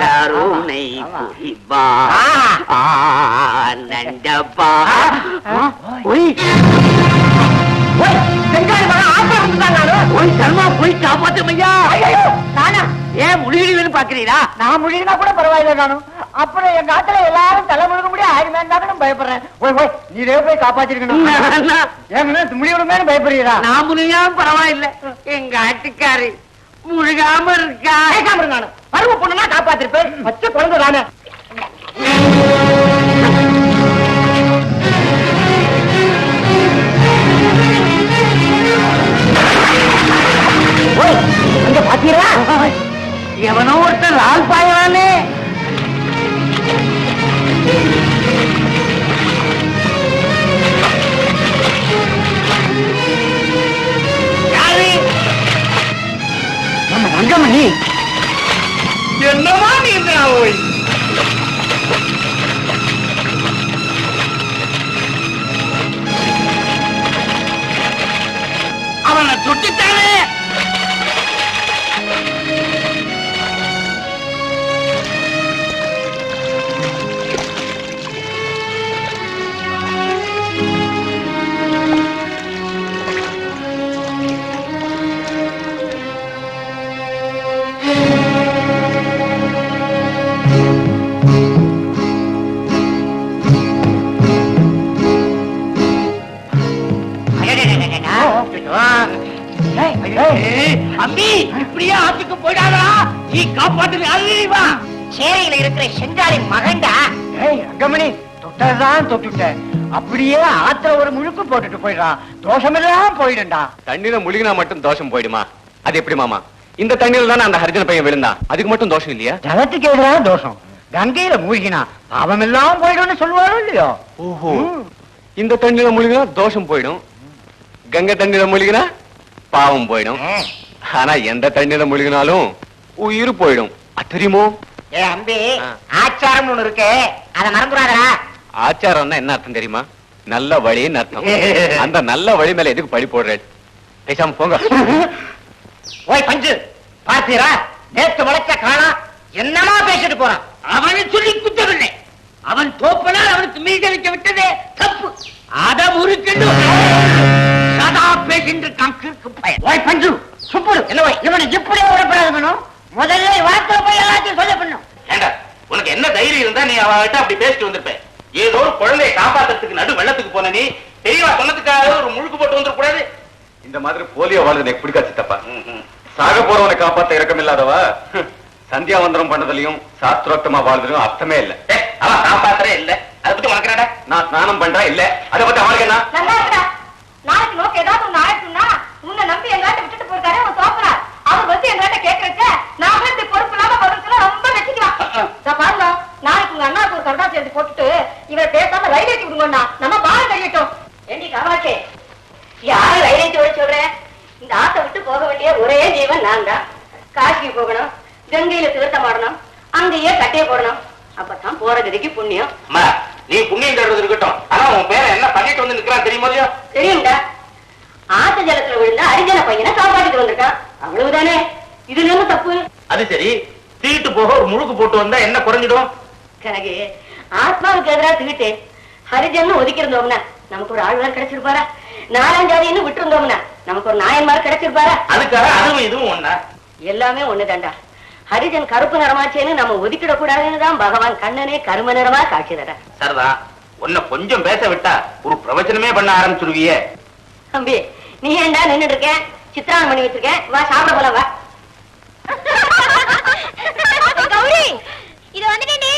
கருணை புரிவா. சர்மா போய் காப்பாத்துமையா நானா? ஏன் முழுகிடுவேன்னு பாக்குறீங்களா நான் முழுகினா கூட பரவாயில்ல நானும் அப்புறம் எங்க ஆத்துல எல்லாரும் தலை முழுக முடியும் ஆயிரம் பயப்படுறேன். ஓய் ஓய் நீரே போய் காப்பாத்திருக்கணும். ஏங்க முடியணுமே நான் முழுகாம பரவாயில்ல. எங்க ஆட்டுக்காரு முழுகாம இருக்கா? கேட்காம பருவ பொண்ணுனா காப்பாத்திருப்பேன். பச்சை குழந்தை தானே. அங்க பாத்தீங்களா? எவனோ ஒருத்தன் லால் பாயவானே. நம்ம ரங்கமணி என்னமா நீ ஓய் அவனை சேரையில இருக்கிற செஞ்சாலின் மகன்டா. ஏய் ரங்கமணி தொட்டதான் தொட்டுட்ட. அப்படியே ஆத்துல ஒரு முழுக்கு போட்டுட்டு போயிடுறான் தோஷமெல்லாம் போயிடும்டா. தண்ணியில முழுகினா மட்டும் தோஷம் போயிடுமா? அது எப்படி மாமா? இந்த தண்ணியில தானே அந்த ஹரிஜன பையன் விழுந்தான் அதுக்கு மட்டும் தோஷம் இல்லையா? ஜலத்துக்கு எதிரான தோஷம். கங்கையில மூழ்கினா பாவம் எல்லாம் போயிடும்னு சொல்லுவாரோ இல்லையோ? ஓஹோ. இந்த தண்ணியில முழுகினா தோஷம் போயிடும். கங்கை தண்ணியில முழுகினா பாவம் போயிடும். ஆனா எந்த தண்ணியில முழுகினாலும் உயிர் போயிடும். அது தெரியுமோ? ஏ அம்பி. ஆச்சாரம் ஒண்ணு இருக்கு அத மறந்துடாதா ஆச்சாரம்னா என்ன அர்த்தம் தெரியுமா? நல்ல வழின்னு அர்த்தம். அந்த நல்ல வழி மேல எதுக்கு பழி போடுறேன்? பேசாம போங்க. ஓய் பஞ்சு பார்த்தீரா நேத்து முளைச்ச காணா என்னமா பேசிட்டு போறான்? அவனை சொல்லி குத்தவில்லை. அவன் தோப்பனால் அவனுக்கு மீதளிக்க விட்டதே தப்பு. அத முறுக்கென்று சதா பேசின்ற கங்கிற்கு பயன் ஓய் பஞ்சு சுப்புடு என்ன ஓய் இவனை இப்படி விடப்படாது பண்ணும் முதல்ல வார்த்தை போய் எல்லாத்தையும் சொல்ல பண்ணும் ஏண்டா உனக்கு என்ன தைரியம் இருந்தா நீ அவகிட்ட அப்படி பேசிட்டு வந்திருப்ப. ஏதோ ஒரு குழந்தையை காப்பாத்துறதுக்கு நடு வெள்ளத்துக்கு போன நீ தெரியவா சொன்னதுக்காக ஒரு முழுக்கு போட்டு வந்துட கூடாது. இந்த மாதிரி போலியோ வாழ்றது எனக்கு பிடிக்காது சித்தப்பா. சாக போறவனை காப்பாத்த இறக்கம் இல்லாதவா? ஹம், சந்தியாவந்தனம் பண்ணதுலயும் சாஸ்திரோக்தமா வாழ்றதுலயும் அர்த்தமே இல்ல. அவன் காப்பாத்துறே இல்ல. அதை பத்தி உனக்கு என்னடா? நான் ஸ்நானம் பண்றேன் இல்ல? அதை பத்தி அவனுக்கு என்ன? நல்லா இருக்கா நாளைக்கு நோக்கு ஏதாவது ஒண்ணு ஆயிடுச்சுன்னா உன்னை நம்பி எங்காட்ட விட்டுட்டு போயிருக்காரு அவன் தோப்புறார் அவர் வந்து எங்காட்ட கருடா சேர்த்து போட்டுட்டு இவரை பேசாம ரயில் ஏற்றி விடுங்கண்ணா. நம்ம பாரம் கழியட்டும் ஏண்டி காமாச்சே யாரு ரயில் ஏற்றி விட சொல்றேன் இந்த ஆட்டை விட்டு போக வேண்டிய ஒரே ஜீவன் நான் தான் காசிக்கு போகணும் கங்கையில தீர்த்தம் ஆடணும் அங்கேயே கட்டையை போடணும். அப்பதான் போற கதிக்கு புண்ணியம். நீ புண்ணியம் தர்றது இருக்கட்டும். ஆனா உன் பேரை என்ன பண்ணிட்டு வந்து நிக்கிறான் தெரியுமா தெரியும்டா. ஆத்த ஜலத்துல விழுந்த அரிஜன பையனை காப்பாத்திட்டு வந்திருக்கான். அவ்வளவுதானே? இது என்ன தப்பு? அது சரி தீட்டு போக ஒரு முழுக்கு போட்டு வந்தா என்ன குறைஞ்சிடும்? கனகு ஆத்மாவுக்கு எதிரா தீட்டு ஹரிஜன் ஒதுக்கி இருந்தோம்னா நமக்கு ஒரு ஆழ்வார் கிடைச்சிருப்பாரா? நாலாஞ்சாதின்னு விட்டுருந்தோம்னா நமக்கு ஒரு நாயன்மார் கிடைச்சிருப்பாரா? அதுக்காக அதுவும் இதுவும் ஒண்ணா? எல்லாமே ஒண்ணுதான்டா ஹரிஜன் கருப்பு நிறமாச்சேன்னு நம்ம ஒதுக்கிட கூடாதுன்னு தான் பகவான் கண்ணனே கரும நிறமா காட்சி தர சரிதான் உன்னை கொஞ்சம் பேச விட்டா ஒரு பிரவச்சனமே பண்ண ஆரம்பிச்சிருவியே. தம்பி நீ ஏன்டா நின்னுட்டு இருக்க சித்திராவணம் பண்ணி வச்சிருக்கேன் வா சாப்பிட போலாம் வா. கௌரி இது ஏண்டி இவ்வளவு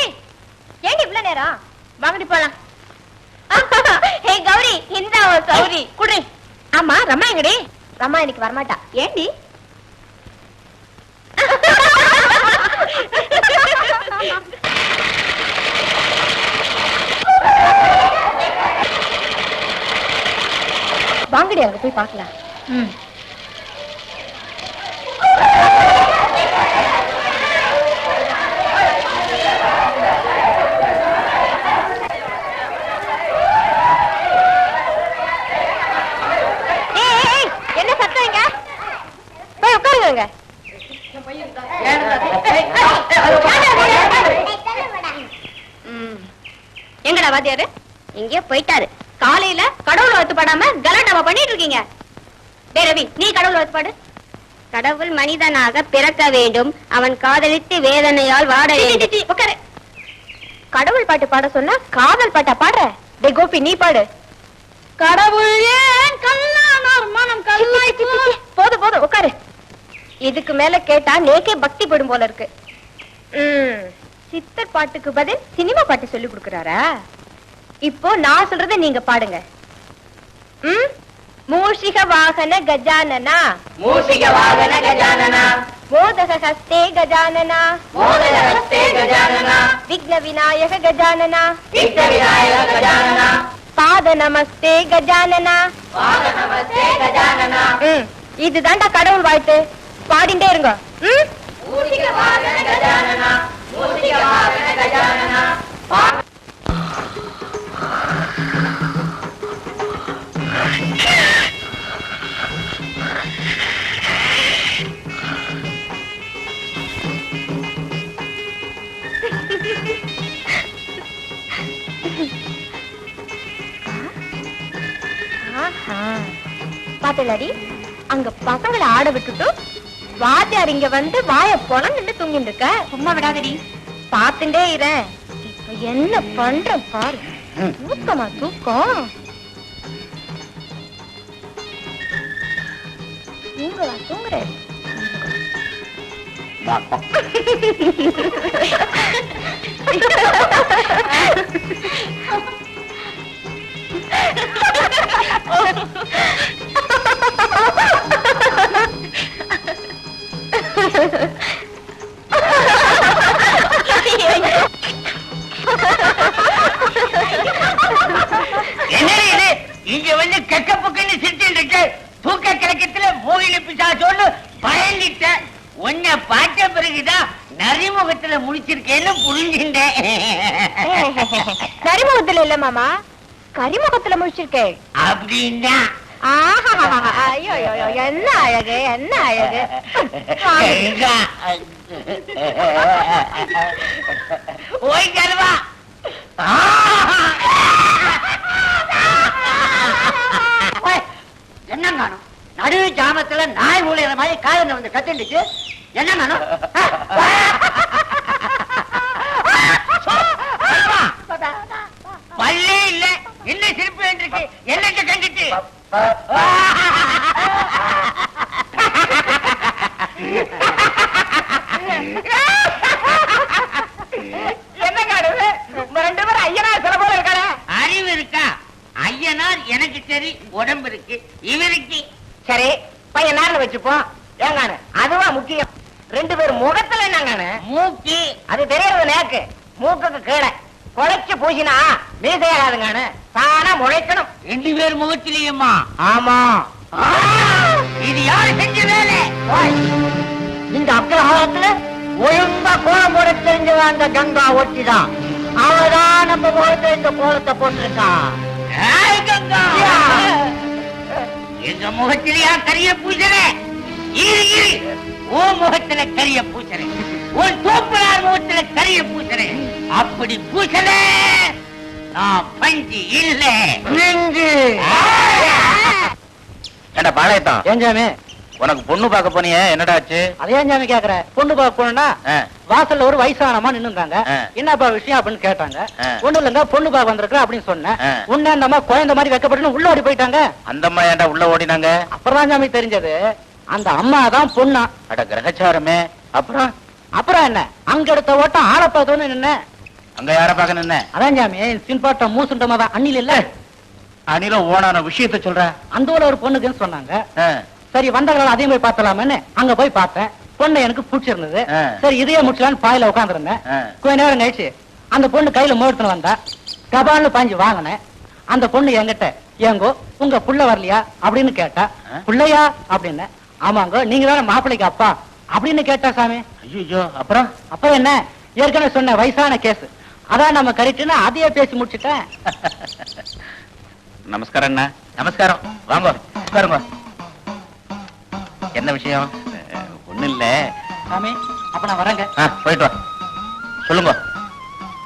நேரம் வாங்கடி போலாம். ஹே கௌரி இந்த சௌரி. குடி ஆமா ரம்மா எங்கடி? ரம்மா இன்னைக்கு வரமாட்டா. ஏண்டி? வாங்கடி அங்க போய் பார்க்கலாம் ம் ஏய், ஏய், ஏய், என்ன சத்தம் இங்க போய் உட்காருங்க ஏய், வாத்தியாரு? எங்கேயோ போயிட்டாரு. காலையில கடவுள் வாழ்த்து பாடாம கலாட்டாவா பண்ணிட்டு இருக்கீங்க. ரவி நீ கடவுள் பாடு கடவுள் மனிதனாக பிறக்க வேண்டும். அவன் காதலித்து வேதனையால் வாட வேண்டும். உட்காரு. கடவுள் பாட்டு பாட சொன்னா காதல் பாட்டா பாடுற? டே கோபி நீ பாடு. கடவுள் ஏன் கல்லானார் மனம் கல்லாய் போதும் போதும் உட்காரு. இதுக்கு மேல கேட்டா நேக்கே பக்தி படும் போல இருக்கு. சித்தர் பாட்டுக்கு பதில் சினிமா பாட்டு சொல்லி கொடுக்கறாரா? இப்போ நான் சொல்றதை நீங்க பாடுங்க. ம்? மூஷிக வாகன கஜானனா? மூஷிக வாகன கஜானனா? மோதக ஹஸ்தே கஜானனா? மோதக ஹஸ்தே கஜானனா? விக்ன விநாயக கஜானனா? விக்ன விநாயக கஜானனா? பாத நமஸ்தே கஜானனா? பாத நமஸ்தே கஜானனா? ம் இதுதான்டா கடவுள் வாழ்த்து. பாடிண்டே இருங்க. ம்? மூஷிக வாகன கஜானனா? மூஷிக வாகன கஜானனா? பாத்தலாடி அங்க பசங்களை ஆட விட்டுட்டு வாத்தியார் இங்க வந்து வாய நின்று தூங்கிட்டு இருக்க. சும்மா விடாதடி. பாத்துட்டே இரு. இப்ப என்ன பண்ற பாரு. தூக்கமா தூக்கம். தூங்குறா தூங்குற. என்னடி இருக்கு தூக்க கலக்கத்துல மூகில பிசாசோன்னு பயந்துட்ட உன்னை பார்த்த பிறகுதான் நரிமுகத்துல முடிச்சிருக்கேன்னு புரிஞ்சுட்டேன். கரிமுகத்துல இல்ல மாமா. கரிமுகத்துல முடிச்சிருக்கேன் அப்படின்னா? என்ன அழகு என்ன அழகு எங்க? ஓய் கருவா என்ன காணும் நடு ஜாமத்துல நாய் ஊழியற காதல வந்து கத்துண்டுச்சு என்ன காணும் பல்லே இல்ல. என்ன சிரிப்பு வேண்டிருக்கு என்னட்டு கண்டிட்டு என்ன காணும் ரெண்டு பேரும் ஐயனா சில போல இருக்காரு. அறிவு இருக்கா? ஐயனார் எனக்கு சரி உடம்பு இருக்கு இவருக்கு. சரி பையன் வச்சுப்போம். ஏங்கானு? அதுவா முக்கியம். ரெண்டு பேர் முகத்துல என்னங்கானு? மூக்கு. அது தெரியறது நேக்கு. மூக்குக்கு கீழே. குழைச்சு பூசினா மீசையாகாதுங்கானு தானா முளைக்கணும். ரெண்டு பேர் முகத்திலேயுமா ஆமா! இது யாரு செஞ்ச வேலை? இந்த அக்கிரகாரத்துல ஒழுங்கா கோலம் போட தெரிஞ்சவ அந்த கங்கா ஒட்டிதான். அவதான் நம்ம முகத்துல இந்த கோலத்தை போட்டிருக்கா. கங்கா. எங்க முகத்திலேயா கரிய இரு உன் முகத்துல கரிய பூசரே உன் தோப்பனார் முகத்துல கரிய பூசரே அப்படி பூசல நான் பஞ்சு இல்ல. நெஞ்சு. ஏண்டா பாளையத்தான் ஏன் சாமி? உனக்கு பொண்ணு பார்க்க போனியே என்னடா ஆச்சு? அதே சாமி கேக்குற? பொண்ணு பார்க்க போனா வாசல்ல ஒரு வயசானமா நின்னுங்க ஆ. என்னப்பா விஷயம் அப்படின்னு கேட்டாங்க. ஒண்ணு இல்லைங்க பொண்ணு பார்க்க வந்திருக்கேன் அப்படின்னு சொன்னேன். உன்ன அந்த அம்மா குழந்தை மாதிரி வைக்கப்பட்டு உள்ள ஓடி போயிட்டாங்க. அந்த அம்மா ஏன்டா உள்ள ஓடினாங்க? அப்புறம் தான் சாமி தெரிஞ்சது. அந்த அம்மா தான் பொண்ணா. அட கிரகச்சாரமே. அப்புறம்? அப்புறம் என்ன? அங்க எடுத்த ஓட்டம் ஆளை பார்த்தோன்னு நின்ன. அங்க யார பார்க்க நின்ன? அதான் சாமி சின்பாட்டம் மூசுண்டமா தான். அண்ணில இல்ல. அணில ஓனான விஷயத்த சொல்ற? அந்த ஊர்ல ஒரு பொண்ணுக்குன்னு சொன்னாங்க. சரி வந்தவங்களால அதையும் போய் பார்த்தலாமேன்னு அங்க போய் பார்த்தேன். பொண்ணு எனக்கு பிடிச்சிருந்தது. சரி இதையே முடிச்சலான்னு பாயில உட்காந்துருந்தேன். கொஞ்ச நேரம் கழிச்சு அந்த பொண்ணு கையில முகத்துன்னு வந்தா கபால்னு பாஞ்சு வாங்கினேன். அந்த பொண்ணு என்கிட்ட ஏங்கோ உங்க புள்ள வரலையா? அப்படின்னு கேட்டா? புள்ளையா? அப்படின்னு ஆமாங்கோ நீங்க தானே மாப்பிள்ளைக்கு அப்பா. அப்படின்னு கேட்டா சாமி? ஐயோ அப்புறம்? அப்ப என்ன? ஏற்கனவே சொன்ன வயசான கேஸ் அதான் நம்ம கரெக்டுன்னு அதையே பேசி முடிச்சுட்டேன். நமஸ்காரம் அண்ணா. நமஸ்காரம். வாங்க உட்காருங்க. என்ன விஷயம்? ஒண்ணு இல்ல. சாமி அப்ப நான் வரேங்க. போயிட்டு வா. சொல்லுங்க.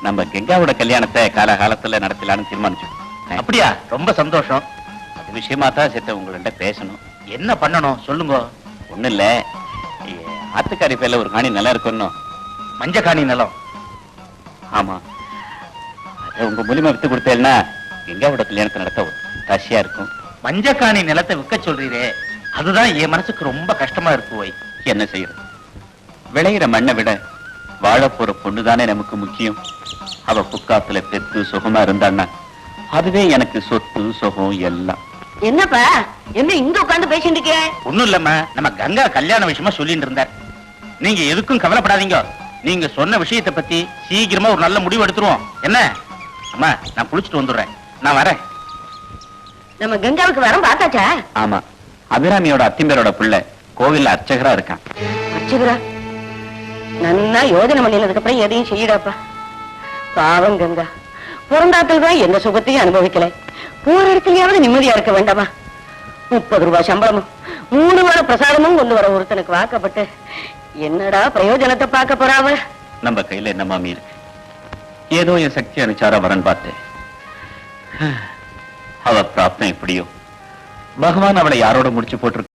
நம்ம கெங்காவோட கல்யாணத்தை காலகாலத்துல நடத்தலாம்னு தீர்மானிச்சோம். அப்படியா? ரொம்ப சந்தோஷம். அது விஷயமா தான் சேர்த்து உங்கள்கிட்ட பேசணும். என்ன பண்ணணும்? சொல்லுங்க. ஒண்ணும் இல்ல ஆத்துக்காரி பேர்ல ஒரு காணி நல்லா இருக்கணும் மஞ்சக்காணி நிலம். ஆமா. அதை உங்க மூலியமா வித்து கொடுத்தேன்னா கெங்காவோட கல்யாணத்தை நடத்த காசியா இருக்கும். மஞ்சக்காணி நிலத்தை விற்க சொல்றீரே. அதுதான் என் மனசுக்கு ரொம்ப கஷ்டமா இருக்கு போய் என்ன செய்யறது? விளையிற மண்ணை விட வாழ போற பொண்ணுதானே நமக்கு முக்கியம். அவ புக்காத்துல பெத்து சுகமா இருந்தான்னா அதுவே எனக்கு சொத்து சுகம் எல்லாம். என்னப்பா? என்ன இங்க உட்கார்ந்து பேசிட்டு இருக்கே ஒண்ணும் இல்லம்மா. நம்ம கங்கா கல்யாண விஷயமா சொல்லிட்டு இருந்தார். நீங்க எதுக்கும் கவலைப்படாதீங்க. நீங்க சொன்ன விஷயத்தை பத்தி சீக்கிரமா ஒரு நல்ல முடிவு எடுத்துருவோம். என்ன? அம்மா நான் குளிச்சுட்டு வந்துடுறேன். நான் வரேன். நம்ம கங்காவுக்கு வரம் பார்த்தாச்சா? ஆமா. அபிராமியோட அத்திம்பேரோட பிள்ளை கோவில்ல அர்ச்சகரா இருக்கான். அச்சுகுரா நன்னா யோஜனை பண்ணினதுக்கு அப்புறம் எதையும் செய்யடாப்பா. பாவம் கங்கா. பிறந்தாத்தில் தான் எந்த சுகத்தையும் அனுபவிக்கல. போற இடத்துலயாவது நிம்மதியா இருக்க வேண்டாமா? முப்பது ரூபாய் சம்பளமும் மூணு வேலை பிரசாதமும் கொண்டு வர ஒருத்தனுக்கு வாக்கப்பட்டு என்னடா பிரயோஜனத்தை பார்க்க போறாவ? நம்ம கையில என்ன மாமி இருக்கு? ஏதோ என் சக்தி அனுச்சாரா வரன் பார்த்தேன். அவ பிராப்தம் எப்படியோ? பகவான் அவளை யாரோட முடிச்சு போட்டிருக்கான்